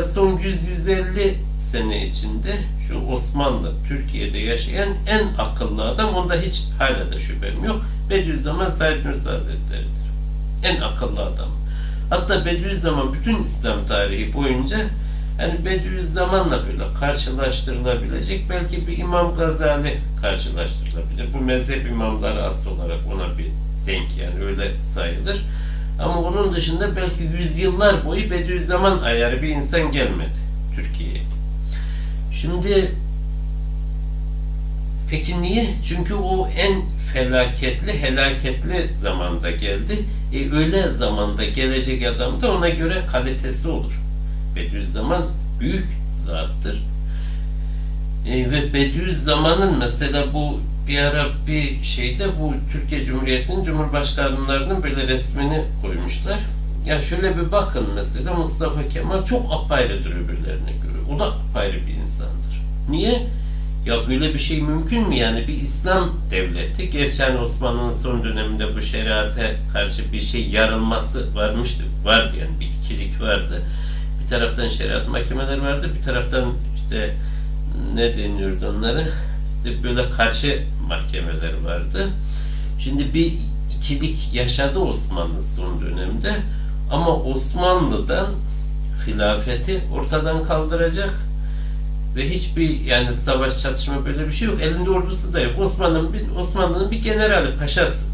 Son 100-150 sene içinde şu Osmanlı Türkiye'de yaşayan en akıllı adam onda hiç hala da şüphem yok. Bediüzzaman Said Nursi Hazretleri'dir. En akıllı adam. Hatta Bediüzzaman bütün İslam tarihi boyunca yani Bediüzzaman'la böyle karşılaştırılabilecek belki bir İmam Gazali karşılaştırılabilir. Bu mezhep imamları asıl olarak ona bir denk yani öyle sayılır. Ama onun dışında belki yüzyıllar boyu Bediüzzaman ayarı bir insan gelmedi Türkiye'ye. Şimdi peki niye? Çünkü o en felaketli, helaketli zamanda geldi. E, öyle zamanda gelecek adam da ona göre kalitesi olur. Bediüzzaman büyük zattır. E, ve Bediüzzaman'ın mesela bu bir ara bir şeyde bu Türkiye Cumhuriyeti'nin Cumhurbaşkanlarının böyle resmini koymuşlar. Ya şöyle bir bakın mesela Mustafa Kemal çok apayrıdır öbürlerine göre. O da apayrı bir insandır. Niye? Ya böyle bir şey mümkün mü yani bir İslam devleti gerçi hani Osmanlı'nın son döneminde bu şeriate karşı bir şey yarılması varmıştı. Vardı yani bir ikilik vardı. Bir taraftan şeriat mahkemeleri vardı bir taraftan işte ne deniyordu onları işte böyle karşı mahkemeler vardı. Şimdi bir ikilik yaşadı Osmanlı son dönemde ama Osmanlı'dan hilafeti ortadan kaldıracak ve hiçbir yani savaş çatışma böyle bir şey yok. Elinde ordusu da yok. Osmanlı'nın bir, Osmanlı'nın bir generali, paşası.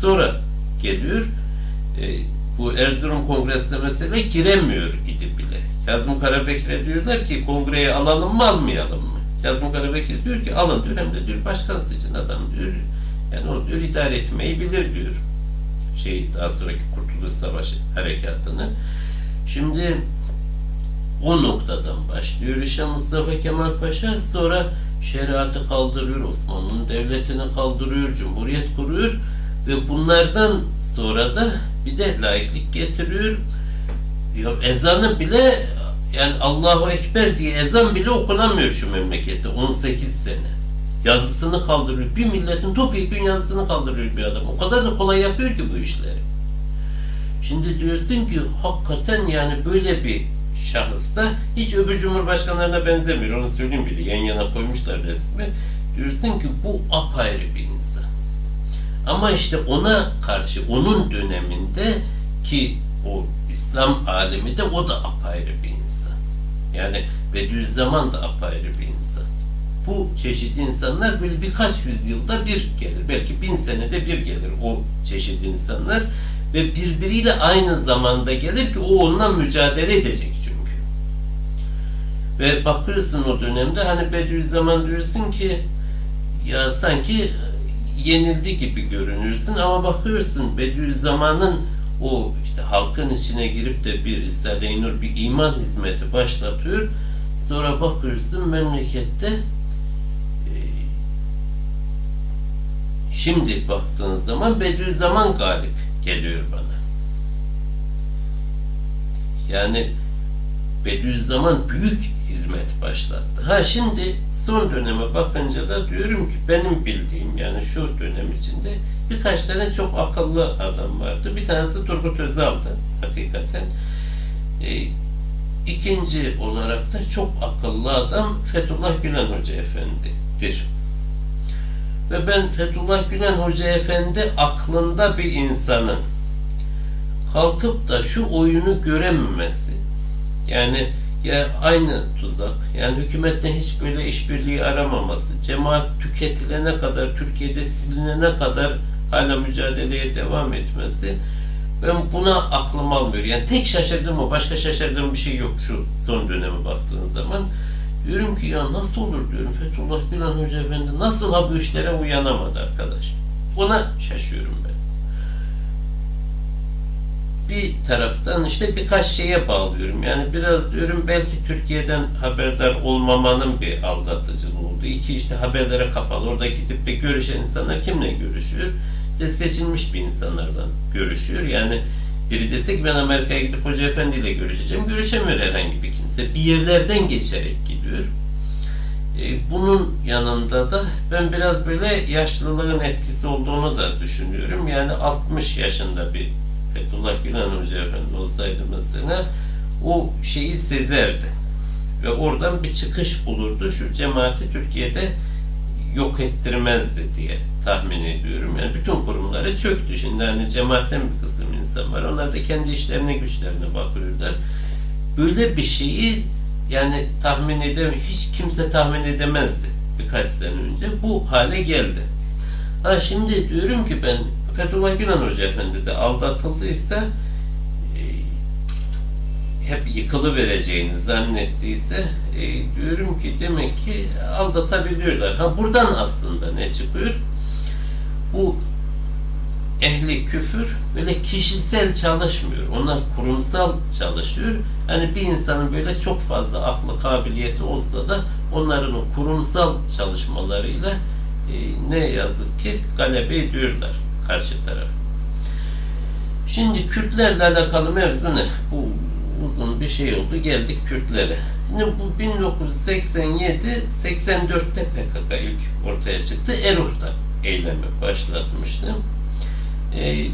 Sonra geliyor e, bu Erzurum Kongresi'ne mesela giremiyor idi bile. Kazım Karabekir'e diyorlar ki kongreyi alalım mı almayalım mı? Kazım Karabekir diyor ki alın diyor hem de diyor başkan seçin adam diyor. Yani o diyor idare etmeyi bilir diyor. Şey daha sonraki Kurtuluş Savaşı harekatını. Şimdi o noktadan başlıyor işte Mustafa Kemal Paşa sonra şeriatı kaldırıyor, Osmanlı'nın devletini kaldırıyor, cumhuriyet kuruyor ve bunlardan sonra da bir de laiklik getiriyor. Ya ezanı bile yani Allahu Ekber diye ezan bile okunamıyor şu memlekette 18 sene. Yazısını kaldırıyor. Bir milletin topyekun yazısını kaldırıyor bir adam. O kadar da kolay yapıyor ki bu işleri. Şimdi diyorsun ki hakikaten yani böyle bir şahısta hiç öbür cumhurbaşkanlarına benzemiyor. Onu söyleyeyim bile. Yan yana koymuşlar resmi. Diyorsun ki bu apayrı bir insan. Ama işte ona karşı onun döneminde ki o İslam alemi de o da apayrı bir insan. Yani Bediüzzaman da apayrı bir insan. Bu çeşit insanlar böyle birkaç yüzyılda bir gelir. Belki bin senede bir gelir o çeşit insanlar. Ve birbiriyle aynı zamanda gelir ki o onunla mücadele edecek çünkü. Ve bakıyorsun o dönemde hani Bediüzzaman diyorsun ki ya sanki yenildi gibi görünürsün ama bakıyorsun Bediüzzaman'ın o işte halkın içine girip de bir Risale-i Nur bir iman hizmeti başlatıyor. Sonra bakıyorsun memlekette e, şimdi baktığın zaman Bediüzzaman galip geliyor bana. Yani Bediüzzaman büyük hizmet başlattı. Ha şimdi son döneme bakınca da diyorum ki benim bildiğim yani şu dönem içinde birkaç tane çok akıllı adam vardı. Bir tanesi Turgut Özal'dı hakikaten. E, ikinci olarak da çok akıllı adam Fethullah Gülen Hoca Efendi'dir. Ve ben Fethullah Gülen Hoca Efendi aklında bir insanın kalkıp da şu oyunu görememesi yani ya aynı tuzak yani hükümetten hiç böyle işbirliği aramaması cemaat tüketilene kadar Türkiye'de silinene kadar hala mücadeleye devam etmesi ben buna aklım almıyor. Yani tek şaşırdığım o. Başka şaşırdığım bir şey yok şu son döneme baktığın zaman. Diyorum ki ya nasıl olur diyorum Fethullah Gülen Hoca Efendi nasıl ha bu işlere uyanamadı arkadaş. Ona şaşıyorum ben. Bir taraftan işte birkaç şeye bağlıyorum. Yani biraz diyorum belki Türkiye'den haberdar olmamanın bir aldatıcılığı oldu. İki işte haberlere kapalı. Orada gidip bir görüşen insanlar kimle görüşüyor? İşte seçilmiş bir insanlardan görüşüyor. Yani biri dese ki ben Amerika'ya gidip Hoca Efendi ile görüşeceğim. Görüşemiyor herhangi bir kimse. Bir yerlerden geçerek gidiyor. E, bunun yanında da ben biraz böyle yaşlılığın etkisi olduğunu da düşünüyorum. Yani 60 yaşında bir Fethullah Gülen Hoca Efendi olsaydı mesela o şeyi sezerdi. Ve oradan bir çıkış bulurdu. Şu cemaati Türkiye'de yok ettirmezdi diye tahmin ediyorum. Yani bütün kurumları çöktü. Şimdi hani cemaatten bir kısım insan var. Onlar da kendi işlerine güçlerine bakıyorlar. Böyle bir şeyi yani tahmin edem hiç kimse tahmin edemezdi birkaç sene önce. Bu hale geldi. Ha şimdi diyorum ki ben Fethullah Gülen Hoca Efendi de aldatıldıysa hep yıkılı vereceğini zannettiyse e, diyorum ki demek ki aldatabiliyorlar. Ha buradan aslında ne çıkıyor? Bu ehli küfür böyle kişisel çalışmıyor. Onlar kurumsal çalışıyor. Hani bir insanın böyle çok fazla aklı kabiliyeti olsa da onların o kurumsal çalışmalarıyla e, ne yazık ki galebe ediyorlar karşı taraf. Şimdi Kürtlerle alakalı mevzu ne? Bu uzun bir şey oldu. Geldik Kürtlere. Şimdi bu 1987-84'te PKK ilk ortaya çıktı. Erur'da eylemi başlatmıştı. Ee,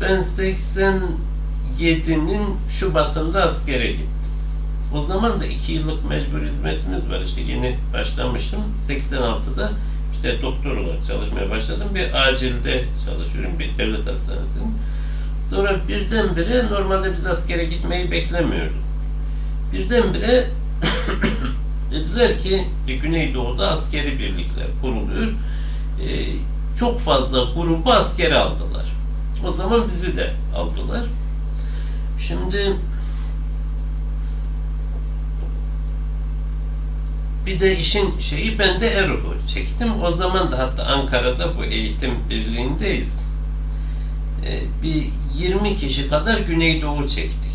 ben 87'nin Şubat'ında askere gittim. O zaman da iki yıllık mecbur hizmetimiz var. İşte yeni başlamıştım. 86'da işte doktor olarak çalışmaya başladım. Bir acilde çalışıyorum. Bir devlet hastanesinde. Sonra birdenbire normalde biz askere gitmeyi beklemiyorduk. Birdenbire dediler ki e, Güneydoğu'da askeri birlikler kuruluyor. E, çok fazla grubu askere aldılar. O zaman bizi de aldılar. Şimdi bir de işin şeyi ben de Erol'u çektim. O zaman da hatta Ankara'da bu eğitim birliğindeyiz. Ee, bir 20 kişi kadar Güneydoğu çektik.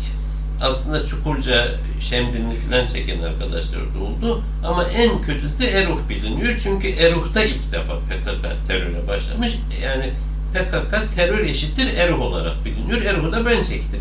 Aslında Çukurca, Şemdinli filan çeken arkadaşlar da oldu. Ama en kötüsü Eruh biliniyor. Çünkü Eruh'ta ilk defa PKK teröre başlamış. Yani PKK terör eşittir Eruh olarak biliniyor. Eruh'u da ben çektim.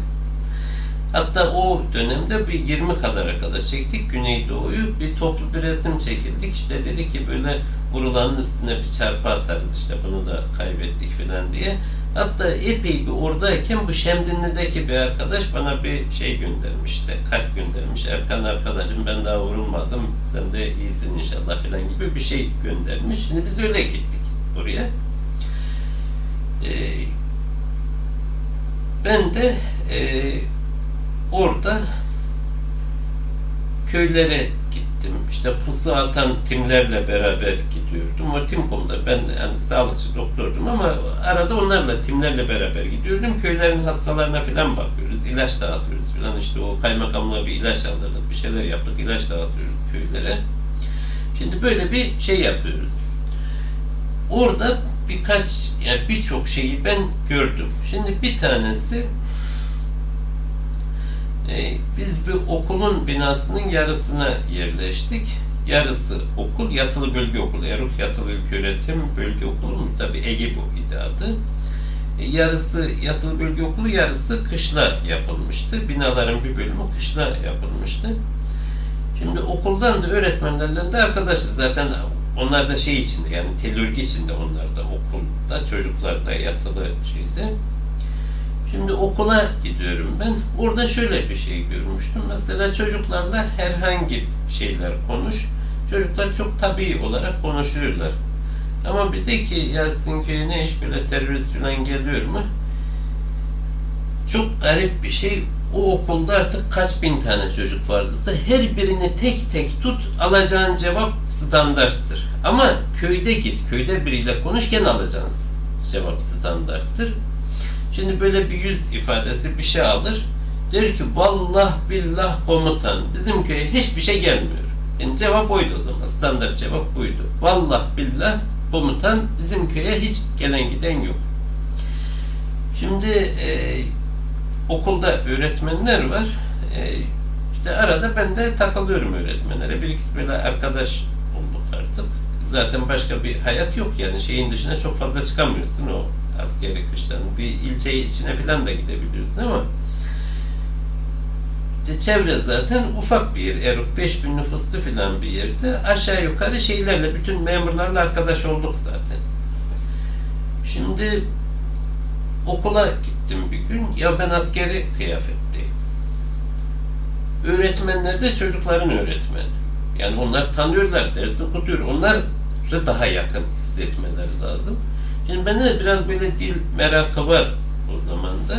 Hatta o dönemde bir 20 kadar arkadaş çektik Güneydoğu'yu. Bir toplu bir resim çekildik. İşte dedi ki böyle vurulanın üstüne bir çarpı atarız işte bunu da kaybettik filan diye. Hatta epey bir oradayken bu Şemdinli'deki bir arkadaş bana bir şey göndermişti. Kalp göndermiş. Erkan arkadaşım ben daha vurulmadım. Sen de iyisin inşallah filan gibi bir şey göndermiş. Şimdi biz öyle gittik oraya. Ee, ben de e, orada köylere gittim. İşte pusu atan timlerle beraber gidiyordum. O tim konuda ben yani sağlıkçı doktordum ama arada onlarla timlerle beraber gidiyordum. Köylerin hastalarına falan bakıyoruz. ilaç dağıtıyoruz falan. İşte o kaymakamlığa bir ilaç aldırdık. Bir şeyler yaptık. ilaç dağıtıyoruz köylere. Şimdi böyle bir şey yapıyoruz. Orada birkaç yani birçok şeyi ben gördüm. Şimdi bir tanesi e, biz bir okulun binasının yarısına yerleştik. Yarısı okul, yatılı bölge okulu, Eruk Yatılı İlköğretim Bölge Okulu mu? Tabi EGİBO idi adı. E, yarısı yatılı bölge okulu, yarısı kışla yapılmıştı. Binaların bir bölümü kışla yapılmıştı. Şimdi okuldan da öğretmenlerle de arkadaşız. Zaten onlar da şey içinde yani telürgi içinde onlar da okulda, çocuklar da yatılı şeydi. Şimdi okula gidiyorum ben. Orada şöyle bir şey görmüştüm. Mesela çocuklarla herhangi şeyler konuş. Çocuklar çok tabii olarak konuşuyorlar. Ama bir de ki ya sizin köye ne iş böyle terörist falan geliyor mu? Çok garip bir şey. O okulda artık kaç bin tane çocuk vardıysa her birini tek tek tut alacağın cevap standarttır. Ama köyde git, köyde biriyle konuş gene cevap standarttır. Şimdi böyle bir yüz ifadesi bir şey alır. Der ki vallah billah komutan bizim köye hiçbir şey gelmiyor. Yani cevap oydu o zaman. Standart cevap buydu. Vallah billah komutan bizim köye hiç gelen giden yok. Şimdi e, okulda öğretmenler var. E, işte arada ben de takılıyorum öğretmenlere. Bir ikisi böyle arkadaş olduk artık. Zaten başka bir hayat yok yani şeyin dışına çok fazla çıkamıyorsun o askeri kıştan. Bir ilçe içine falan da gidebiliyorsun ama işte çevre zaten ufak bir yer. Eruk 5000 nüfuslu falan bir yerde. Aşağı yukarı şeylerle, bütün memurlarla arkadaş olduk zaten. Şimdi okula gittim bir gün. Ya ben askeri kıyafetteyim. öğretmenler de çocukların öğretmeni. Yani onlar tanıyorlar, dersi okutuyor. Onlar daha yakın hissetmeleri lazım. Şimdi bende de biraz böyle dil merakı var o zaman da.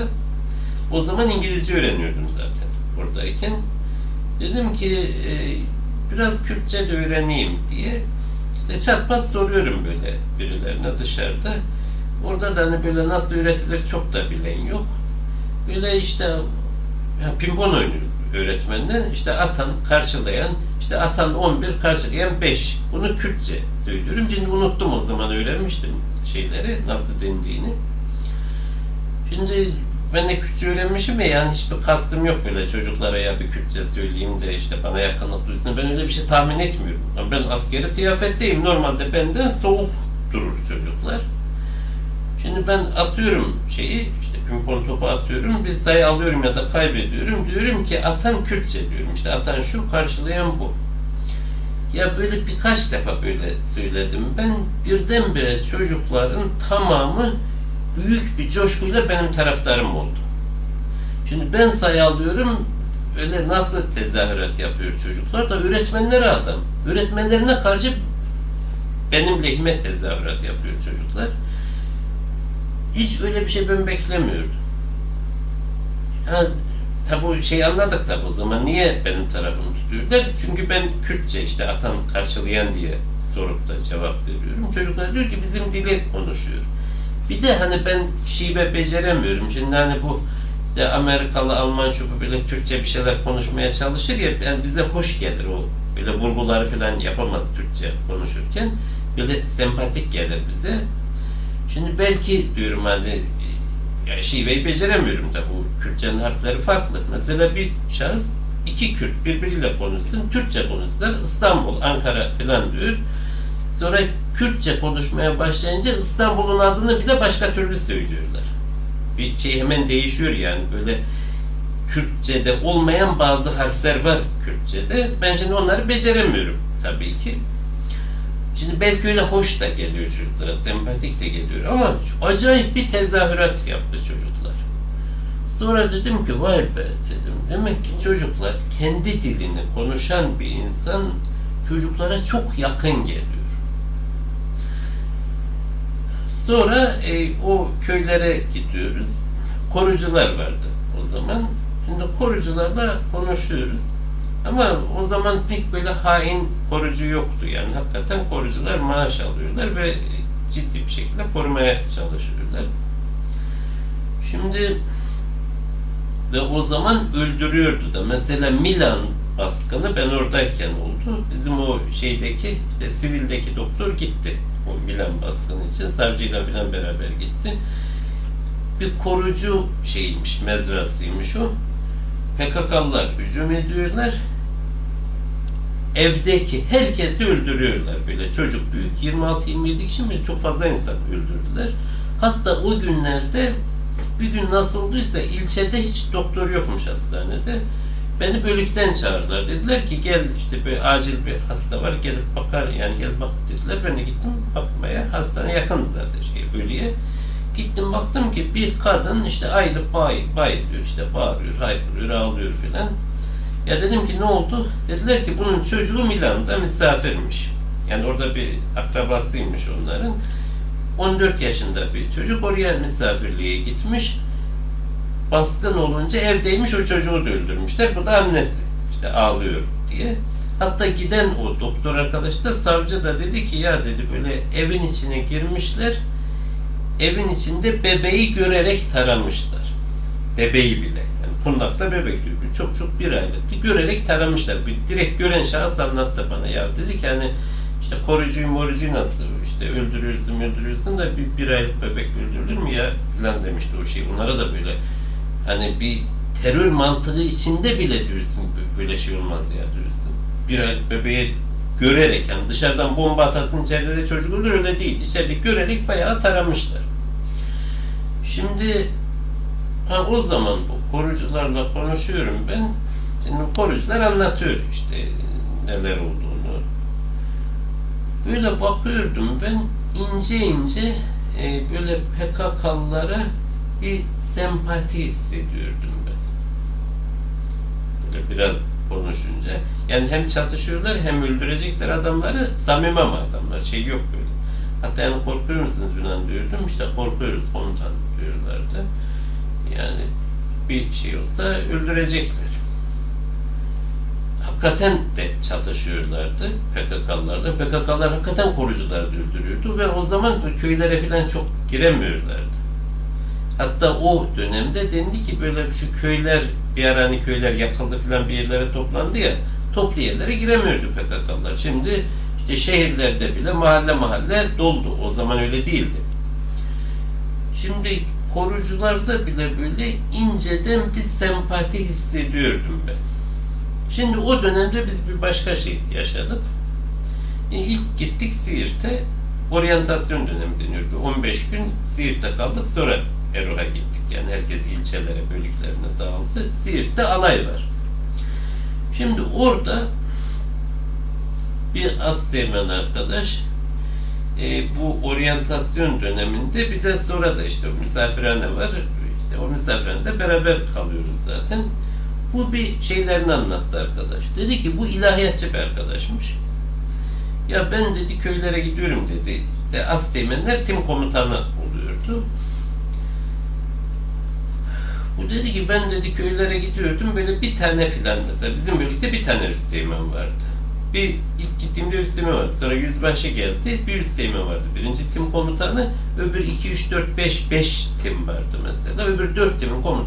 O zaman İngilizce öğreniyordum zaten buradayken. Dedim ki e, biraz Kürtçe de öğreneyim diye. İşte çatmaz soruyorum böyle birilerine dışarıda. Orada da hani böyle nasıl üretilir çok da bilen yok. Böyle işte ya pimpon oynuyoruz öğretmenden. İşte atan, karşılayan, işte atan 11, karşılayan 5. Bunu Kürtçe söylüyorum. Şimdi unuttum o zaman öğrenmiştim şeyleri, nasıl dendiğini. Şimdi ben de Kürtçe öğrenmişim ya yani hiçbir kastım yok böyle çocuklara ya bir Kürtçe söyleyeyim de işte bana yakınlık duysun. Ben öyle bir şey tahmin etmiyorum. Ben askeri kıyafetteyim. Normalde benden soğuk durur çocuklar. Şimdi ben atıyorum şeyi, işte pimpon topu atıyorum, bir sayı alıyorum ya da kaybediyorum. Diyorum ki atan Kürtçe diyorum. İşte atan şu, karşılayan bu. Ya böyle birkaç defa böyle söyledim. Ben birdenbire çocukların tamamı büyük bir coşkuyla benim taraftarım oldu. Şimdi ben sayı alıyorum, öyle nasıl tezahürat yapıyor çocuklar da öğretmenlere adam. Öğretmenlerine karşı benim lehime tezahürat yapıyor çocuklar. Hiç öyle bir şey ben beklemiyordum. Ya, tabi o şeyi anladık tabi o zaman. Niye benim tarafımı tutuyorlar? Çünkü ben Kürtçe işte atan karşılayan diye sorup da cevap veriyorum. Çocuklar diyor ki bizim dili konuşuyor. Bir de hani ben şive beceremiyorum. Şimdi hani bu de Amerikalı, Alman şufu böyle Türkçe bir şeyler konuşmaya çalışır ya yani bize hoş gelir o. Böyle vurguları falan yapamaz Türkçe konuşurken. Böyle sempatik gelir bize. Şimdi belki diyorum hani ya şiveyi beceremiyorum da bu Kürtçenin harfleri farklı. Mesela bir şahıs iki Kürt birbiriyle konuşsun, Türkçe konuşsunlar, İstanbul, Ankara falan diyor. Sonra Kürtçe konuşmaya başlayınca İstanbul'un adını bile başka türlü söylüyorlar. Bir şey hemen değişiyor yani böyle Kürtçe'de olmayan bazı harfler var Kürtçe'de. Ben şimdi onları beceremiyorum tabii ki. Şimdi belki öyle hoş da geliyor çocuklara, sempatik de geliyor ama acayip bir tezahürat yaptı çocuklar. Sonra dedim ki vay be dedim. Demek ki çocuklar kendi dilini konuşan bir insan çocuklara çok yakın geliyor. Sonra e, o köylere gidiyoruz. Korucular vardı o zaman. Şimdi korucularla konuşuyoruz. Ama o zaman pek böyle hain korucu yoktu yani. Hakikaten korucular maaş alıyorlar ve ciddi bir şekilde korumaya çalışıyorlar. Şimdi ve o zaman öldürüyordu da. Mesela Milan baskını ben oradayken oldu. Bizim o şeydeki, işte sivildeki doktor gitti. O Milan baskını için. Savcıyla falan beraber gitti. Bir korucu şeymiş, mezrasıymış o. PKK'lılar hücum ediyorlar. Evdeki herkesi öldürüyorlar böyle. Çocuk büyük. 26-27 kişi mi? Çok fazla insan öldürdüler. Hatta o günlerde bir gün nasıl olduysa ilçede hiç doktor yokmuş hastanede. Beni bölükten çağırdılar. Dediler ki gel işte bir acil bir hasta var gelip bakar yani gel bak dediler. Ben de gittim bakmaya. Hastane yakın zaten şey bölüye. Gittim baktım ki bir kadın işte ayrı bay, bay diyor işte bağırıyor, haykırıyor, ağlıyor filan. Ya dedim ki ne oldu? Dediler ki bunun çocuğu Milan'da misafirmiş. Yani orada bir akrabasıymış onların. 14 yaşında bir çocuk oraya misafirliğe gitmiş. Baskın olunca evdeymiş o çocuğu da öldürmüşler. Bu da annesi. İşte ağlıyor diye. Hatta giden o doktor arkadaş da savcı da dedi ki ya dedi böyle evin içine girmişler. Evin içinde bebeği görerek taramışlar. Bebeği bile. Yani kundakta bebek diyor. Çok çok bir aylık. Görerek taramışlar. Bir direkt gören şahıs anlattı bana. Ya dedi ki hani işte koruyucuyu morucuyu nasıl işte öldürüyorsun öldürüyorsun da bir, bir aylık bebek öldürülür mü ya falan demişti o şey. Bunlara da böyle hani bir terör mantığı içinde bile diyorsun böyle şey olmaz ya diyorsun. Bir aylık bebeği görerek yani dışarıdan bomba atarsın içeride de çocuk olur öyle değil. İçeride görerek bayağı taramışlar. Şimdi ha, o zaman bu korucularla konuşuyorum ben. Şimdi korucular anlatıyor işte neler olduğunu. Böyle bakıyordum ben ince ince e, böyle PKK'lılara bir sempati hissediyordum ben. Böyle biraz konuşunca. Yani hem çatışıyorlar hem öldürecekler adamları. Samimi ama adamlar. Şey yok böyle. Hatta yani korkuyor musunuz falan diyordum. İşte korkuyoruz komutan diyorlardı. Yani bir şey olsa öldürecekler. Hakikaten de çatışıyorlardı PKK'larla. PKK'lar hakikaten korucular öldürüyordu ve o zaman köylere falan çok giremiyorlardı. Hatta o dönemde dendi ki böyle şu köyler bir ara hani köyler yakıldı falan bir yerlere toplandı ya toplu yerlere giremiyordu PKK'lar. Şimdi işte şehirlerde bile mahalle mahalle doldu. O zaman öyle değildi. Şimdi korucularda bile böyle inceden bir sempati hissediyordum ben. Şimdi o dönemde biz bir başka şey yaşadık. E, ilk gittik Siirt'e oryantasyon dönemi deniyor. Bir 15 gün Siirt'te kaldık. Sonra Erol'a gittik. Yani herkes ilçelere, bölüklerine dağıldı. Siirt'te alay var. Şimdi orada bir Asteğmen arkadaş e, bu oryantasyon döneminde bir de sonra da işte misafirhane var. İşte o misafirhanede beraber kalıyoruz zaten. Bu bir şeylerini anlattı arkadaş. Dedi ki bu ilahiyatçı bir arkadaşmış. Ya ben dedi köylere gidiyorum dedi. De Asteğmenler tim komutanı oluyordu. Bu dedi ki ben dedi köylere gidiyordum böyle bir tane filan mesela bizim bölükte bir tane üsteğmen vardı. Bir ilk gittiğimde üsteğmen vardı. Sonra yüzbaşı geldi. Bir üsteğmen vardı. Birinci tim komutanı. Öbür 2, 3, 4, 5, 5 tim vardı mesela. Öbür 4 timin komutanı